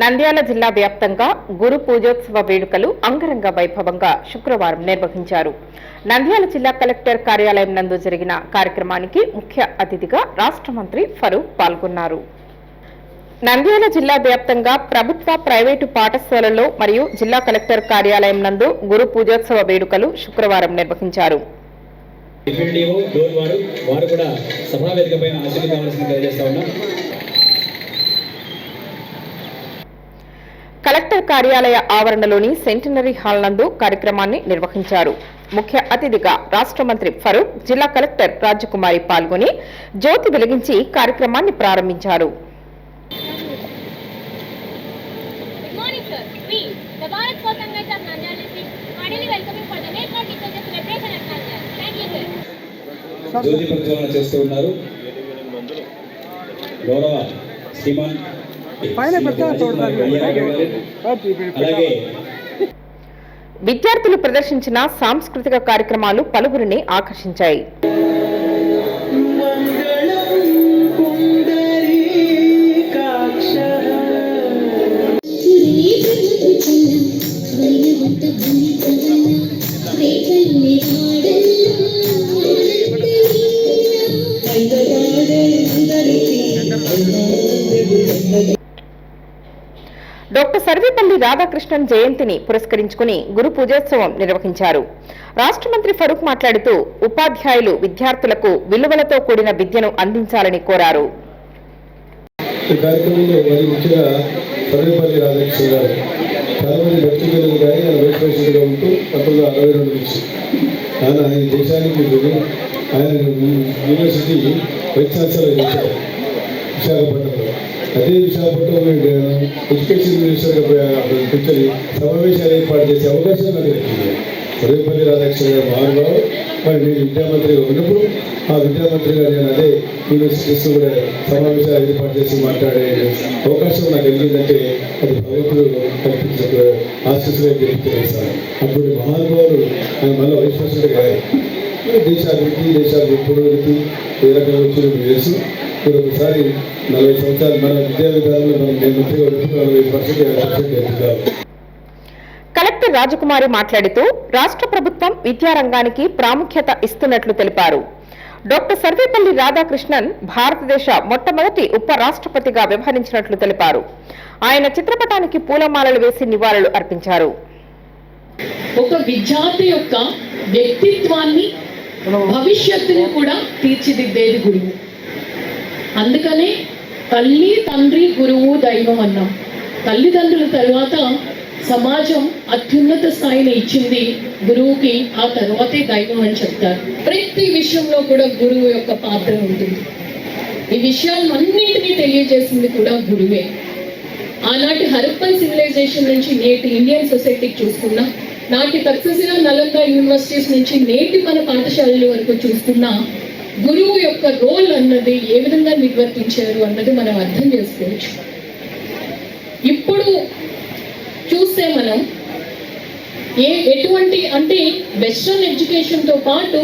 నంద్యాల జిల్లా వ్యాప్తంగా గురు పూజోత్సవ వేడుకలు అంగరంగ వైభవంగా శుక్రవారం నిర్వహించారు. నంద్యాల జిల్లా కలెక్టర్ కార్యాలయం నందు జరిగిన కార్యక్రమానికి ముఖ్య అతిథిగా రాష్ట్ర మంత్రి ఫరూక్ పాల్గొన్నారు. నంద్యాల జిల్లా వ్యాప్తంగా ప్రభుత్వ ప్రైవేటు పాఠశాలల్లో మరియు జిల్లా కలెక్టర్ కార్యాలయం నందు గురు పూజోత్సవ వేడుకలు శుక్రవారం నిర్వహించారు. వారు కూడా సభా వేదిక పైన ఆశీర్లు కావాల్సింది తెలియజేస్తా ఉన్నాం కలెక్టర్ కార్యాలయ ఆవరణలోని సెంటనరీ హాల్ నందు కార్యక్రమాన్ని నిర్వహించారు. ముఖ్య అతిథిగా రాష్ట మంత్రి ఫరూక్ జిల్లా కలెక్టర్ రాజకుమారి పాల్గొని జ్యోతి వెలిగించి కార్యక్రమాన్ని ప్రారంభించారు. పైన. అలాగే విద్యార్థులు ప్రదర్శించిన సాంస్కృతిక కార్యక్రమాలు పలువురిని ఆకర్షించాయి డాక్టర్ సర్వేపల్లి రాధాకృష్ణన్ జయంతిని పురస్కరించుకుని గురు పూజోత్సవం నిర్వహించారు. రాష్ట్ర మంత్రి ఫరూక్ మాట్లాడుతూ ఉపాధ్యాయులు విద్యార్థులకు విలువలతో కూడిన విద్యను అందించాలని కోరారు. ఈ కార్యక్రమంలో మరి ముఖ్యంగా సర్వేపల్లి రాధాకృష్ణ గారు వ్యక్తిగతులు కానీ ఆయన వైస్ ప్రెసిడెంట్గా ఉంటూ పంతొమ్మిది అరవై రెండు నుంచి ఆయన ఈ దేశానికి ఆయన యూనివర్సిటీ వైస్ ఛాన్సలర్ విశాఖపట్నంలో. అదే విశాఖపట్నంలో ఎడ్యుకేషన్ మినిస్టర్గా కూర్చొని సమావేశాలు ఏర్పాటు చేసే అవకాశం నాకు దక్కింది సర్వేపల్లి రాధాకృష్ణ గారు మహానుభావు మరి నేను విద్యామంత్రిగా ఉన్నప్పుడు ఆ విద్యామంత్రిగా నేను అదే యూనివర్సిటీస్ కూడా సమావేశాలు ఏర్పాటు చేసి మాట్లాడే అవకాశం నాకు కలిగిందంటే అది భగవంతుడు కల్పించిన ఆశీస్సులే చెప్తున్నాను సార్. అటువంటి మహానుభావులు ఆయన మళ్ళీ వైస్ ప్రెసిడెంట్ గారు దేశాభివృద్ధి దేశాభివృద్ధి పురోగతి ఏ రకంగా వచ్చిన తెలుసు. మీరు ఒకసారి నలభై సంవత్సరాలు మన విద్యా విధానంలో మనం నేను నలభై పర్సెంట్ కలెక్టర్ రాజకుమారి మాట్లాడుతూ రాష్ట్ర ప్రభుత్వం విద్యారంగానికి ప్రాముఖ్యత ఇస్తున్నట్లు తెలిపారు. డాక్టర్ సర్వేపల్లి రాధాకృష్ణన్ భారతదేశ మొట్టమొదటి ఉప రాష్ట్రపతిగా వ్యవహరించినట్లు తెలిపారు. ఆయన చిత్రపటానికి పూలమాలలు వేసి నివాళులు అర్పించారు. ఒక విద్యార్థి యొక్క వ్యక్తిత్వాన్ని భవిష్యత్తుని కూడా తీర్చిదిద్దేది గురువు అందుకనే తల్లి తండ్రి గురువు దైవం అన్నాం. తల్లిదండ్రుల తర్వాత సమాజం అత్యున్నత స్థాయిని ఇచ్చింది గురువుకి ఆ తర్వాతే దైవం అని చెప్తారు. ప్రతి విషయంలో కూడా గురువు యొక్క పాత్ర ఉంటుంది. ఈ విషయాలన్నింటినీ తెలియజేసింది కూడా గురువే. ఆనాటి హరప్పన్ సివిలైజేషన్ నుంచి నేటి ఇండియన్ సొసైటీకి చూసుకున్నా నాటి తక్షశిల నలంద యూనివర్సిటీస్ నుంచి నేటి మన పాఠశాలల వరకు చూసుకున్నా గురువు యొక్క రోల్ అన్నది ఏ విధంగా నిర్వర్తించారు అన్నది మనం అర్థం చేసుకోవచ్చు. ఇప్పుడు చూస్తే మనం ఏ ఎటువంటి అంటే వెస్ట్రన్ ఎడ్యుకేషన్తో పాటు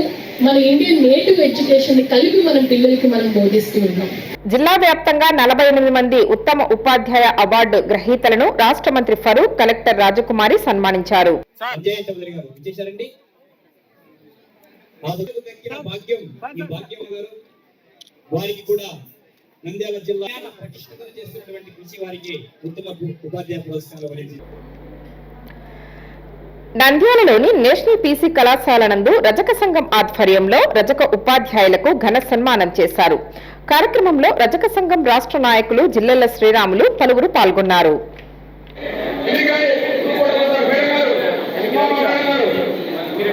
మన ఇండియన్ నేటివ్ ఎడ్యుకేషన్ కలిపి మనం పిల్లలకి మనం బోధిస్తూ ఉన్నాం. జిల్లా వ్యాప్తంగా నలభై ఎనిమిది మంది ఉత్తమ ఉపాధ్యాయ అవార్డు గ్రహీతలను రాష్ట్ర మంత్రి ఫరూక్ కలెక్టర్ రాజకుమారి సన్మానించారు. దక్కిన భాగ్యం ఈ భాగ్యం గారు వారికి కూడా నంద్యాల జిల్లా ప్రతిష్టతలు చేస్తున్నటువంటి కృషి వారికి ఉత్తమ ఉపాధ్యాయ పురస్కారం వరించింది నంద్యాలలోని నేషనల్ పీసీ కళాశాల నందు రజక సంఘం ఆధ్వర్యంలో రజక ఉపాధ్యాయులకు ఘన సన్మానం చేశారు. కార్యక్రమంలో రజక సంఘం రాష్ట్ర నాయకులు జిల్లెల శ్రీరాములు పలువురు పాల్గొన్నారు చేసిన సేవ లేదా నీకు ఎవరు ఏ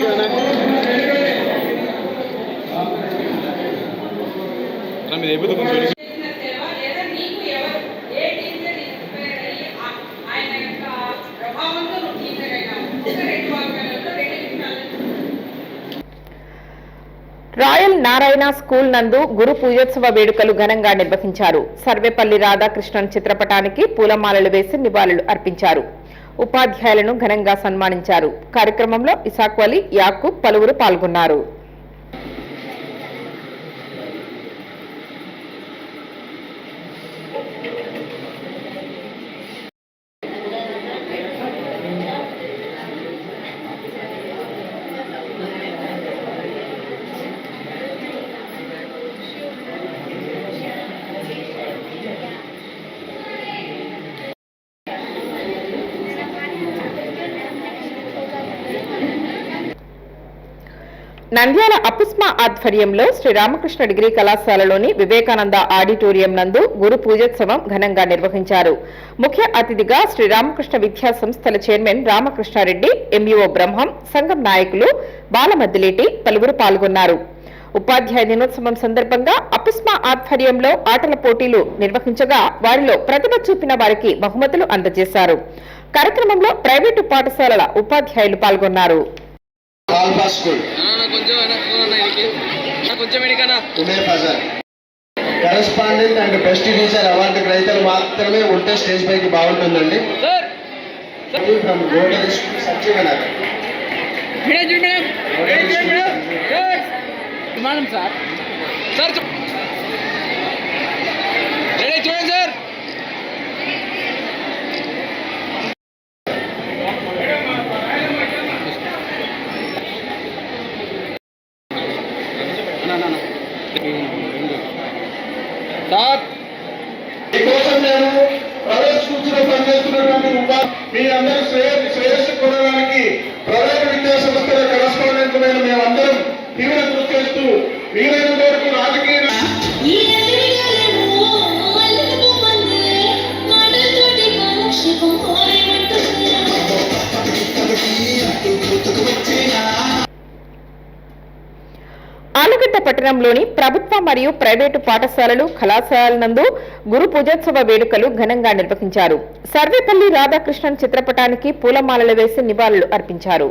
టీచర్ ఇన్స్పైర్ అయ్యి ఆ- ఆయన యొక్క ప్రభావంతో నువ్వు టీచర్ అయినావు ఒక రెండు వాక్యాలతో రెండు నిమిషాలు రాయల్ నారాయణ స్కూల్ నందు గురు పూజోత్సవ వేడుకలు ఘనంగా నిర్వహించారు. సర్వేపల్లి రాధాకృష్ణన్ చిత్రపటానికి పూలమాలలు వేసి నివాళులు అర్పించారు. ఉపాధ్యాయులను ఘనంగా సన్మానించారు. కార్యక్రమంలో ఇసాక్ యాకూబ్ పలువురు పాల్గొన్నారు. నంద్యాల అపుస్మా ఆధ్వర్యంలో శ్రీరామకృష్ణ డిగ్రీ కళాశాలలోని వివేకానంద ఆడిటోరియం నందు గురు పూజోత్సవం ఘనంగా నిర్వహించారు. ముఖ్య అతిథిగా శ్రీరామకృష్ణ విద్యా సంస్థల చైర్మన్ రామకృష్ణారెడ్డి ఎంఈఓ బ్రహ్మం సంఘం నాయకులు బాలమద్దిలేటి పలువురు పాల్గొన్నారు. ఉపాధ్యాయ దినోత్సవం సందర్భంగా అపుస్మా ఆధ్వర్యంలో ఆటల పోటీలు నిర్వహించగా వారిలో ప్రతిభ చూపిన వారికి బహుమతులు అందజేశారు. కార్యక్రమంలో ప్రైవేటు పాఠశాలల ఉపాధ్యాయులు పాల్గొన్నారు. Bazar correspondent and best teacher award గ్రహీతలు మాత్రమే ఉంటే స్టేజ్ పైకి బాగుంటుందండి. Sir. From గోడల్ school Satyavanagar madam madam. Madam. Madam sir. Sir sir chew- ready చూడండి సార్ సార్ మీకోసం నేను ప్రైవేట్ స్కూల్స్లో పనిచేస్తున్నటువంటి ఉపా మీ అందరూ శ్రేయ శ్రేయస్సు కొనడానికి ప్రైవేట్ విద్యా సంస్థల కరెస్పాండెంట్ మైన మేమందరం తీవ్ర కృషి చేస్తూ వీలైనంత పట్టణంలోని ప్రభుత్వ మరియు ప్రైవేటు పాఠశాలలు కళాశాలల నందు గురు పూజోత్సవ వేడుకలు ఘనంగా నిర్వహించారు. సర్వేపల్లి రాధాకృష్ణన్ చిత్రపటానికి పూలమాలలు వేసి నివాళులు అర్పించారు.